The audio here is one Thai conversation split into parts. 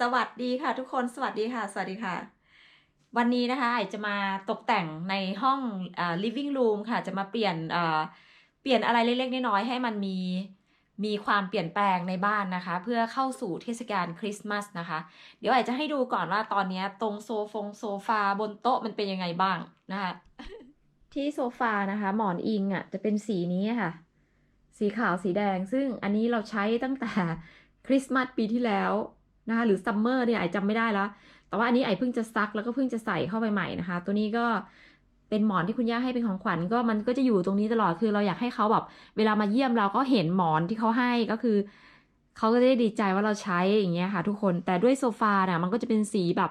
สวัสดีค่ะทุกคนสวัสดีค่ะ สวัสดีค่ะ วันนี้นะคะไอจะมาตกแต่งในห้องอ่า living room ค่ะ จะมาเปลี่ยนอ่าเปลี่ยนอะไรเล็กๆน้อยๆให้มันมีมีความเปลี่ยนแปลงในบ้านนะคะ เพื่อเข้าสู่เทศกาลคริสต์มาสนะคะ เดี๋ยวไอจะให้ดูก่อนว่าตอนนี้ตรงโซฟงโซฟาบนโต๊ะมันเป็นยังไงบ้างนะคะที่โซฟานะคะ หมอนอิงอะจะเป็นสีนี้ค่ะ สีขาวสีแดงซึ่งอันนี้เราใช้ตั้งแต่คริสต์มาสปีที่แล้ว นะคะหรือซัมเมอร์เนี่ยไอจำไม่ได้แล้ว แต่ว่าอันนี้ไอเพิ่งจะซักแล้วก็เพิ่งจะใส่เข้าไปใหม่นะคะ ตัวนี้ก็เป็นหมอนที่คุณย่าให้เป็นของขวัญก็มันก็จะอยู่ตรงนี้ตลอดคือเราอยากให้เขาแบบเวลามาเยี่ยมเราก็เห็นหมอนที่เขาให้ก็คือเขาก็จะได้ดีใจว่าเราใช้อย่างเงี้ยค่ะทุกคนแต่ด้วยโซฟาเนี่ยมันก็จะเป็นสีแบบ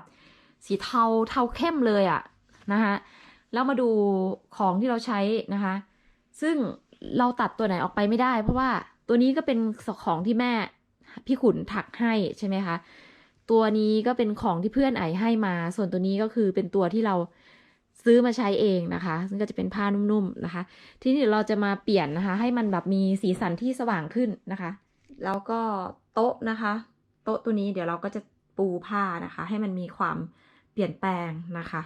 สีเทาเทาเข้มเลยอะนะคะแล้วมาดูของที่เราใช้นะคะ ซึ่งเราตัดตัวไหนออกไปไม่ได้ เพราะว่าตัวนี้ก็เป็นของที่แม่ พี่ขุนถักให้ใช่ไหมคะตัวนี้ก็เป็นของที่เพื่อนไอให้มา ส่วนตัวนี้ก็คือเป็นตัวที่เราซื้อมาใช้เองนะคะ ซึ่งก็จะเป็นผ้านุ่มๆนะคะ ทีนี้เดี๋ยวเราจะมาเปลี่ยนนะคะ ให้มันแบบมีสีสันที่สว่างขึ้นนะคะ แล้วก็โต๊ะนะคะ โต๊ะตัวนี้เดี๋ยวเราก็จะปูผ้านะคะ ให้มันมีความเปลี่ยนแปลงนะคะ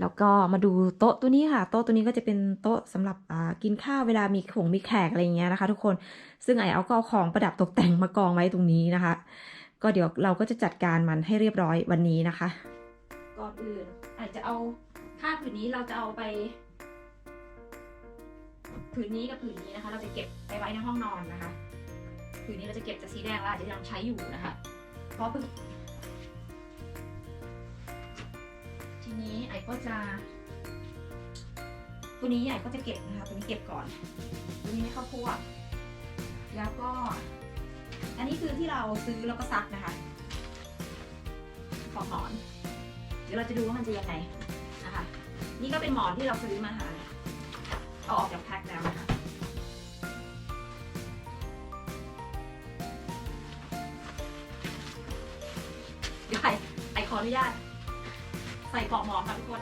แล้วก็มาดูโต๊ะตัวนี้ค่ะ โต๊ะตัวนี้ก็จะเป็นโต๊ะสำหรับกินข้าวเวลามีของมีแขกอะไรเงี้ยนะคะ ทุกคนซึ่งไอเอาก็เอาของประดับตกแต่งมากองไว้ตรงนี้นะคะ ก็เดี๋ยวเราก็จะจัดการมันให้เรียบร้อยวันนี้นะคะก่อนอื่นอาจจะเอาผ้าผืนนี้เราจะเอาไปผืนนี้กับผืนนี้นะคะ เราจะเก็บไปไว้ในห้องนอนนะคะ ผืนนี้เราจะเก็บจากสีแดงแล้วอาจจะยังใช้อยู่นะคะ เพราะเพิ่ง ทีนี้ไอ้ก็จะ ตัวนี้ไอ้ก็จะเก็บนะคะ ตัวนี้เก็บก่อน ตัวนี้ไม่เข้าคั่วแล้วก็ อันนี้คือที่เราซื้อแล้วก็ซักนะคะปอกหมอน เดี๋ยวเราจะดูว่ามันจะยังไงนะคะ นี่ก็เป็นหมอนที่เราซื้อมาค่ะเอาออกจากแพ็คแล้วนะคะเดี๋ยวไอไอขออนุญาต ใส่ปลอกหมอนค่ะทุกคน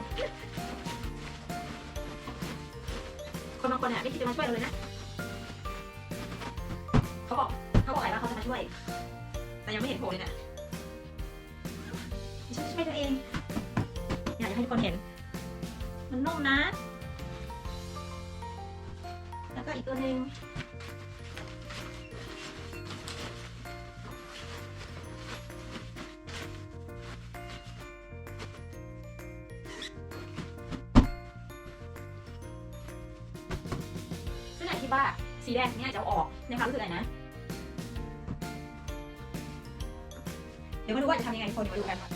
คนบางคนเนี่ยไม่คิดจะมาช่วยเราเลยนะ เขาบอกเขาบอกไอว่าเขาจะมาช่วย แต่ยังไม่เห็นโผล่เลยเนี่ยฉันช่วยตัวเอง อยากจะให้ทุกคนเห็น มันนุ่มนะ แล้วก็อีกตัวหนึ่ง เดี๋ยวมาดูว่าจะทำยังไงคนมาดูกันค่ะ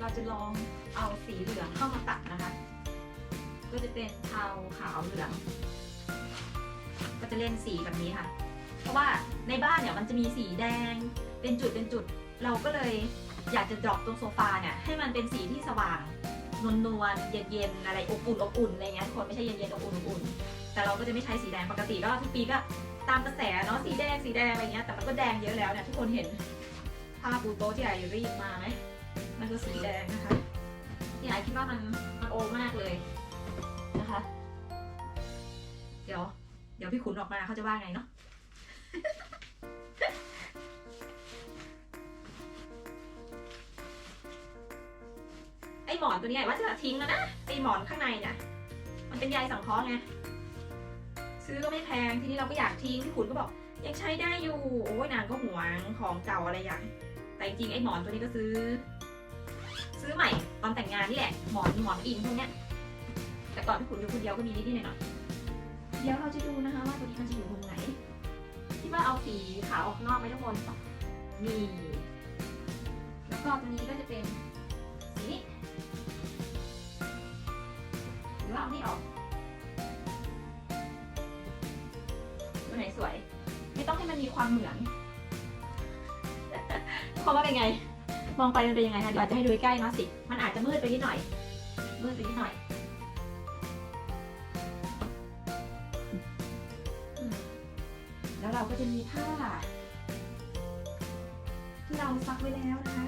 เราจะลองเอาสีเหลืองเข้ามาตัดนะคะ ก็จะเป็นเทาขาวเหลือง ก็จะเล่นสีแบบนี้ค่ะ เพราะว่าในบ้านเนี่ยมันจะมีสีแดง เป็นจุดเป็นจุด เราก็เลยอยากจะดรอปตรงโซฟาเนี่ยให้มันเป็นสีที่สว่างนวลนวลเย็นเย็นอะไรอบอุ่นอบอุ่นอะไรเงี้ยทุกคนไม่ใช่เย็นเย็นอบอุ่นอบอุ่น แต่เราก็จะไม่ใช้สีแดงปกติก็ทุกปีก็ตามกระแสเนาะสีแดงสีแดงอะไรเงี้ยแต่มันก็แดงเยอะแล้วเนี่ยทุกคนเห็น ผ้าปูโต๊ะที่ไอรีบมาไหมมันคือสีแดงนะคะที่ไอคิดว่ามันมันโอมากเลยนะคะ เดี๋ยว เดี๋ยวพี่ขุนออกมาเขาจะว่าไงเนาะไอหมอนตัวนี้ว่าจะทิ้งแล้วนะไอหมอนข้างในเนี่ยมันเป็นใยสังเคราะห์ไงซื้อก็ไม่แพงทีนี้เราก็อยากทิ้งพี่ขุนก็บอกยังใช้ได้อยู่ โอ้ยนางก็หวงของเก่าอะไรอย่าง แต่จริงๆไอ้หมอนตัวนี้ก็ซื้อ ซื้อใหม่ตอนแต่งงานนี่แหละ หมอนหมอนอินพวกเนี้ย แต่ก่อนพี่ขุนอยู่คนเดียวก็มีนิดๆหน่อยๆเดี๋ยวเราจะดูนะคะว่าตัวนี้มันจะอยู่มุมไหนที่ว่าเอาสีขาวออกนอกไหมทุกคนนี่แล้วก็ตัวนี้ก็จะเป็นสีนี้หรือว่าเอานี่ออกตัวไหนสวย ไม่ต้องให้มันมีความเหมือน เพราะว่าเป็นไง มองไปมันเป็นยังไงคะเดี๋ยวอาจจะให้ดูใกล้ๆเนาะสิ มันอาจจะมืดไปนิดหน่อย มืดไปนิดหน่อยแล้วเราก็จะมีผ้าที่เราซักไว้แล้วนะคะ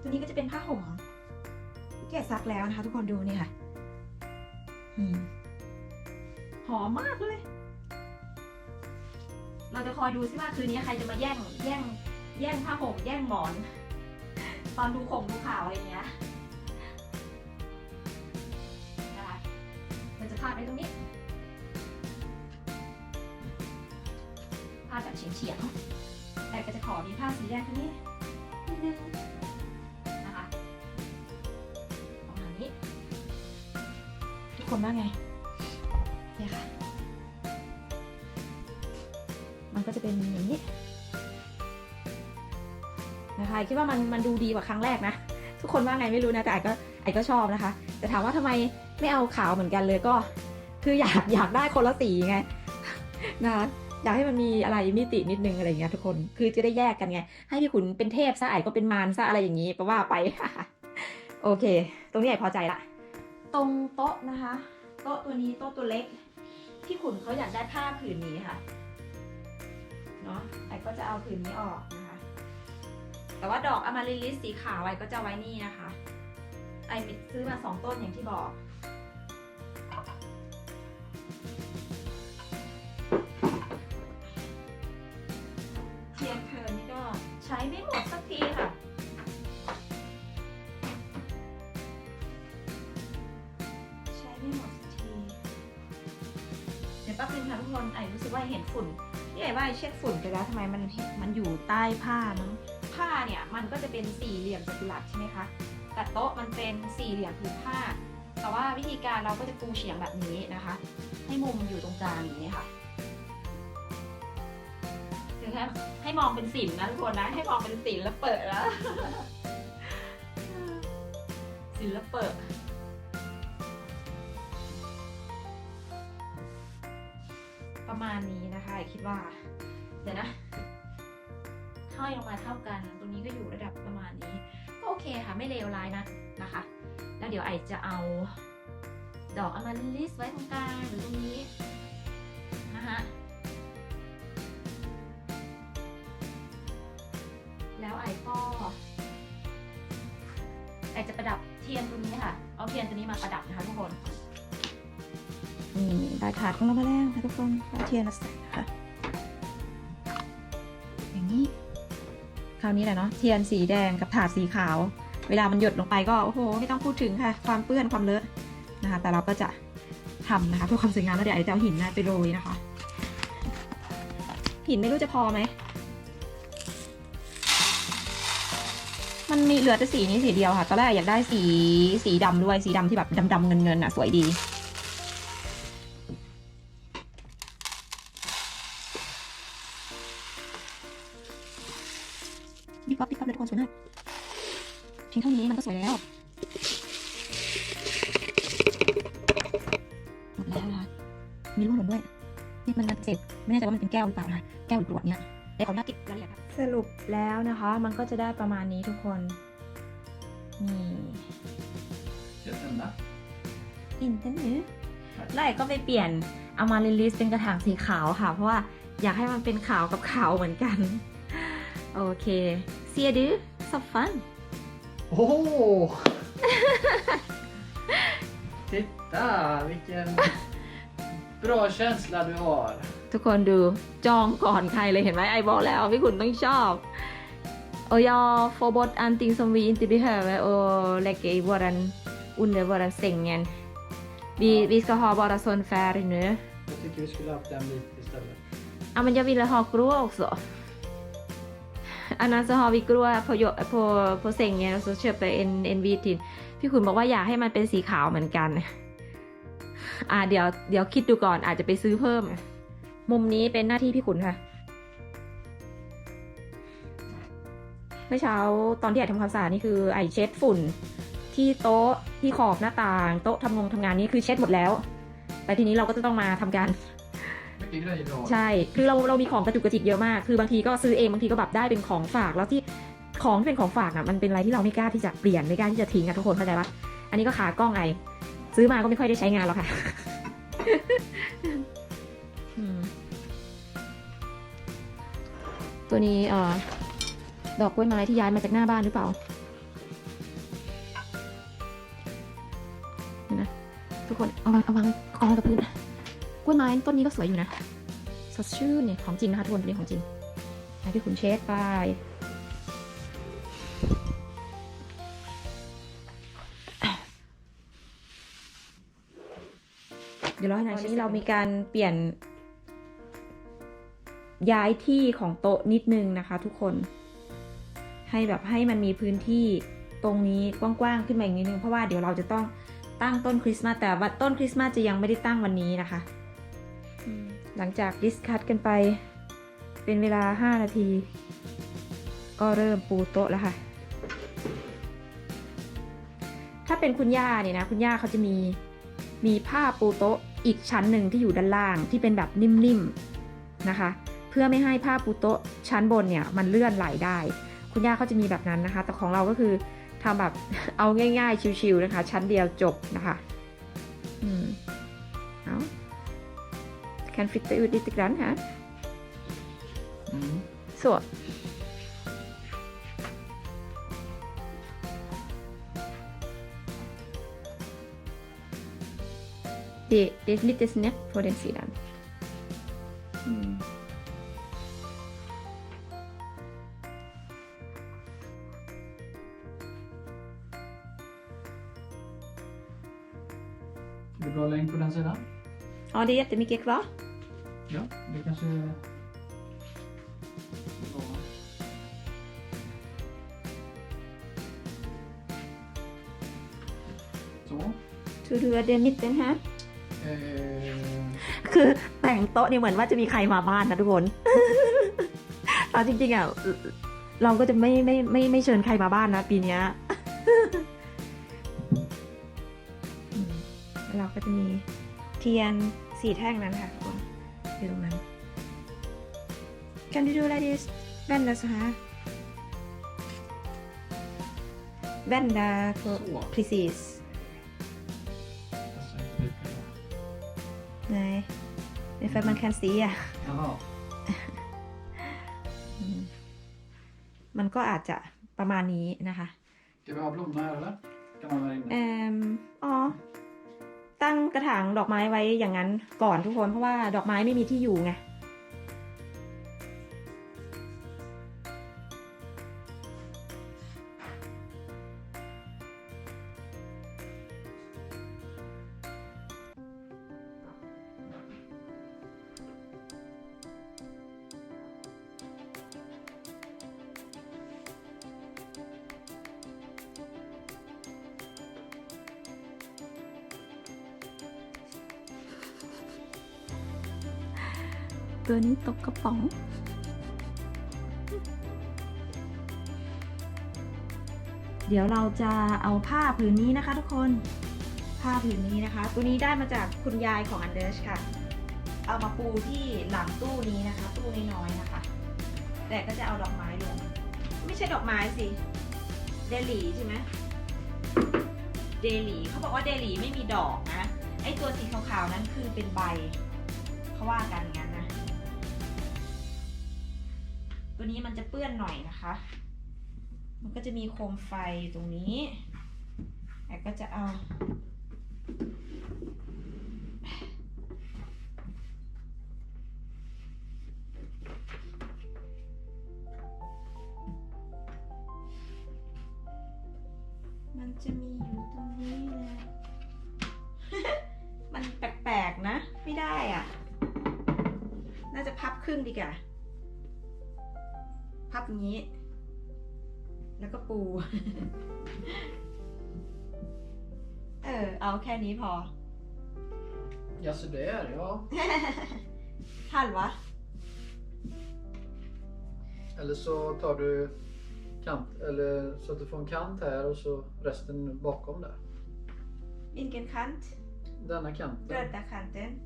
ตัวนี้ก็จะเป็นผ้าห่มที่แกซักแล้วนะคะ ทุกคนดูนี่ค่ะ อมหอมมากเลย เราจะคอยดูซิว่าคืนนี้ใครจะมาแย่งแย่งแย่งผ้าห่มแย่งหมอน ตอนดูข่งดูข่าวอะไรเงี้ยนะคะมันจะพาดไว้ตรงนี้พาดแบบเฉียงเฉียงๆแต่ก็จะขอมีผ้าสีแดงตรงนี้นิดนึงนะคะประมาณนี้ทุกคนว่าไง มันก็จะเป็นอย่างนี้นะคะไอคิดว่ามันมันดูดีกว่าครั้งแรกนะ ทุกคนว่าไงไม่รู้นะแต่ไอก็ไอก็ชอบนะคะ แต่ถามว่าทำไมไม่เอาขาวเหมือนกันเลยก็ คืออยากอยากได้คนละสีไงนะคะอยากให้มันมีอะไรมิตินิดนึงอะไรอย่างเงี้ยทุกคนคือจะได้แยกกันไง ให้พี่ขุนเป็นเทพซะไอก็เป็นมารซะอะไรอย่างนี้แปลว่าไปโอเค ตรงนี้ไอพอใจละตรงโต๊ะนะคะ โต๊ะตัวนี้โต๊ะตัวเล็ก พี่ขุนเขาอยากได้ผ้าผืนนี้ค่ะ เนาะไอก็จะเอาผืนนี้ออกนะคะ แต่ว่าดอกอมาริลิสสีขาวไอก็จะไว้นี่นะคะ ไอซื้อมาสองต้นอย่างที่บอกเทียนเพลินนี่ก็ใช้ไม่หมดสักทีค่ะใช้ไม่หมดสักทีเดี๋ยวแป๊บนึงค่ะทุกคนไอรู้สึกว่าเห็นฝุ่น นี่ว่าเช็ดฝุ่นไปแล้วทำไมมันมันอยู่ใต้ผ้ามั้งผ้าเนี่ยมันก็จะเป็นสี่เหลี่ยมจัตุรัสใช่ไหมคะแต่โต๊ะมันเป็นสี่เหลี่ยมผืนผ้า แต่ว่าวิธีการเราก็จะปูเฉียงแบบนี้นะคะ ให้มุมอยู่ตรงกลางอย่างนี้ค่ะคือให้ให้มองเป็นศิลป์นะทุกคนนะ ให้มองเป็นศิลป์แล้วเปิดแล้วศิลป์เปิด มาณนี้นะคะคิดว่า เดี๋ยวนะห้อยลงมาเท่ากัน ตรงนี้ก็อยู่ระดับประมาณนี้ ก็โอเคค่ะไม่เลวร้ายนะนะคะ แล้วเดี๋ยวไอจะเอาดอกอมาลิสไว้ตรงกลางหรือตรงนี้นะคะแล้วไอก็ไอจะประดับเทียนตัวนี้ค่ะ เอาเทียนตัวนี้มาประดับนะคะทุกคน นี่ได้ถาดของเรามาแล้วค่ะทุกคนเอาเทียนมาใส่ค่ะอย่างนี้คราวนี้แหละเนาะเทียนสีแดงกับถาดสีขาว เวลามันหยดลงไปก็โอ้โหไม่ต้องพูดถึงค่ะ ความเปื้อนความเลอะนะคะ แต่เราก็จะทำนะคะเพื่อความสวยงามแล้วเดี๋ยวไอ้จะเอาหินนะไปโรยนะคะ หินไม่รู้จะพอไหมมันมีเหลือแต่สีนี้สีเดียวค่ะตอนแรกอยากได้สีสีดำด้วยสีดำที่แบบดำๆเงินๆอะสวยดี คนสวยมากเพียงเท่านี้มันก็สวยแล้วหมดแล้วนะคะมีลูกหล่นด้วยนี่มันเจ็บไม่แน่ใจว่ามันเป็นแก้วหรือเปล่านะคะแก้วหรือกรวดเนี่ยเดี๋ยวขอหน้าติดรายละเอียดครับสรุปแล้วนะคะ มันก็จะได้ประมาณนี้ทุกคนนี่ Ska jag tända? อินเทอร์เน็ตแล้วไอ้ก็ไปเปลี่ยนเอามาลิลิสเป็นกระถางสีขาวค่ะ เพราะว่าอยากให้มันเป็นขาวกับขาวเหมือนกัน โอเค เสียดื้อสับฟัน Åh! Titta vilken bra känsla du har. ทุกคนดูจองก่อนใครเลยเห็นไหมไอบอกแล้วพี่ขุนต้องชอบ Och jag får bort allting som vi inte behöver och lägga i våran, under våran sängen. Vi, vi ska ha bara sån färg nu. Jag tycker vi skulle haft den vit istället. Ja men jag ville ha grå också. Annars så har vi grå på, jo- på, på sängen och så köper en, en vit till. พี่ขุนบอกว่าอยากให้มันเป็นสีขาวเหมือนกัน อ่าเดี๋ยวเดี๋ยวคิดดูก่อนอาจจะไปซื้อเพิ่ม มุมนี้เป็นหน้าที่พี่ขุนค่ะเมื่อเช้าตอนที่ไอทำความสะอาดนี่คือไอเช็ดฝุ่น ที่โต๊ะที่ขอบหน้าต่าง โต๊ะทำงงทำงานนี่คือเช็ดหมดแล้ว แต่ทีนี้เราก็จะต้องมาทำการ Mycket grejer du har. ใช่คือเราเรามีของกระจุกกระจิกเยอะมาก คือบางทีก็ซื้อเองบางทีก็แบบได้เป็นของฝากแล้วที่ของที่เป็นของฝากอะมันเป็นอะไรที่เราไม่กล้าที่จะเปลี่ยนไม่กล้าที่จะทิ้งอะทุกคนเข้าใจปะอันนี้ก็ขากล้องไอซื้อมาก็ไม่ค่อยได้ใช้งานหรอกค่ะอืมตัวนี้เอ่อดอกกล้วยไม้ที่ย้ายมาจากหน้าบ้านหรือเปล่าเดี๋ยวนะทุกคนเอาวางเอาวางกองกับพื้น กล้วยไม้ต้นนี้ก็สวยอยู่นะสดชื่นเนี่ยของจริงนะคะทุกคนเป็นของจริงให้พี่ขุนเช็ดไปเดี๋ยวรอให้หน่อยนี้เรามีการเปลี่ยน ย้ายที่ของโต๊ะนิดนึงนะคะ ทุกคน ให้แบบให้มันมีพื้นที่ตรงนี้กว้างๆขึ้นมาอีกนิดนึงเพราะว่าเดี๋ยวเราจะต้องตั้งต้นคริสต์มาสแต่ว่าต้นคริสต์มาสจะยังไม่ได้ตั้งวันนี้นะคะ หลังจากดิสคัตกันไป เป็นเวลา 5 นาที ก็เริ่มปูโต๊ะแล้วค่ะ ถ้าเป็นคุณย่าเนี่ยนะ คุณย่าเขาจะมีมีผ้าปูโต๊ะอีกชั้นหนึ่งที่อยู่ด้านล่างที่เป็นแบบนิ่มๆนะคะ เพื่อไม่ให้ผ้าปูโต๊ะชั้นบนเนี่ยมันเลื่อนไหลได้ คุณย่าเขาจะมีแบบนั้นนะคะ แต่ของเราก็คือทำแบบเอาง่ายๆชิวๆนะคะ ชั้นเดียวจบนะคะ อืม kan flytta ut lite grann här Mm. så det, det är lite snett på den sidan mm. Är det bra längd på den sidan? ja det är jättemycket kvar Ja, det kanske... Ja. Så. tror du att det är mitten här Eh, คือแต่งโต๊ะเนี่ยเหมือนว่าจะมีใครมาบ้านนะทุกคน เอาจริงๆอะเราก็จะไม่ไม่ไม่ไม่เชิญใครมาบ้านนะปีเนี้ย อืมแล้วเราก็จะมีเทียนสี่แท่งนั้นค่ะทุก คนอยู่ตรงนั้น Kan du rulla det vända så här? Vända på så. precis. Passar inte lika bra. Nej, det är för att man kan se. Jaha. อืมมันก็อาจจะประมาณนี้นะคะ Ska vi ha blommor här eller? Kan man ha inne? เอ่มอ๋อ ตั้งกระถางดอกไม้ไว้อย่างนั้นก่อนทุกคนเพราะว่าดอกไม้ไม่มีที่อยู่ไง ตัวนี้ตกกระป๋อง เดี๋ยวเราจะเอาผ้าผืนนี้นะคะทุกคน ผ้าผืนนี้นะคะ ตัวนี้ได้มาจากคุณยายของอันเดอร์ชค่ะ เอามาปูที่หลังตู้นี้นะคะ ตู้น้อยๆนะคะ แต่ก็จะเอาดอกไม้ลง ไม่ใช่ดอกไม้สิเดลี่ใช่ไหมเดลี่เขาบอกว่าเดลี่ไม่มีดอกนะไอตัวสีขาวๆนั้นคือเป็นใบเขาว่ากันงั้น ตัวนี้มันจะเปื้อนหน่อยนะคะ มันก็จะมีโคมไฟอยู่ตรงนี้แต่ก็จะเอา มันจะมีอยู่ตรงนี้แหละมันแปลกๆนะ ไม่ได้อะ น่าจะพับครึ่งดีกว่า บอย่างนี้ แล้วก็ปู เออ เอาแค่นี้พอ Jaså det är det, ja. ทันวะ Eller så tar du kant, eller så att du får en kant här och så resten bakom där. Vilken kant? Denna kanten. Röda kanten.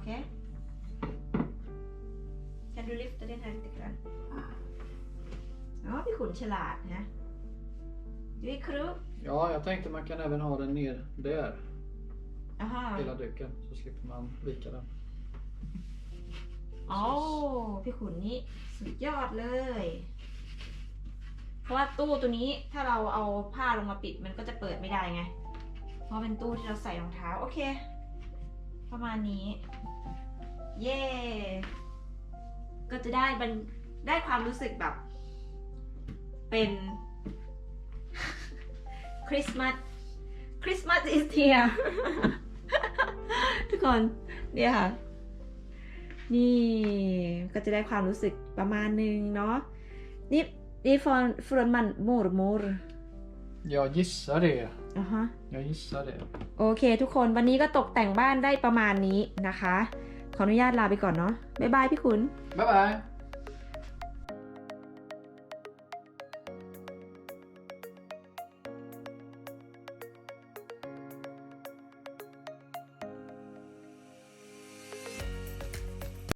Okej. Kan du lyfta den här lite grann? Ja, vi ขุนฉลาดนะ Du är klok. Ja, jag tänkte man kan även ha den ner där, Aha. hela duken, så slipper man vika den. โอ้พี่ขุนนี่สุดยอดเลย เพราะว่าตู้ตัวนี้ถ้าเราเอาผ้าลงมาปิดมันก็จะเปิดไม่ได้ไง เพราะเป็นตู้ที่เราใส่รองเท้า โอเค ประมาณนี้ เย้ก็จะได้มันได้ความรู้สึกแบบ เป็นคริสต์มาสคริสต์มาส is here ทุกคนเนี่ยค่ะ นี่ก็จะได้ความรู้สึกประมาณนึงเนาะนี่นี่ฟอนฟรอนมันมอร์มอร์ Jag gissar det. อะฮะ Jag gissar det. โอเค ทุกคนวันนี้ก็ตกแต่งบ้านได้ประมาณนี้นะคะ ขออนุญาตลาไปก่อนเนาะ บ๊ายบายพี่ขุน Bye bye!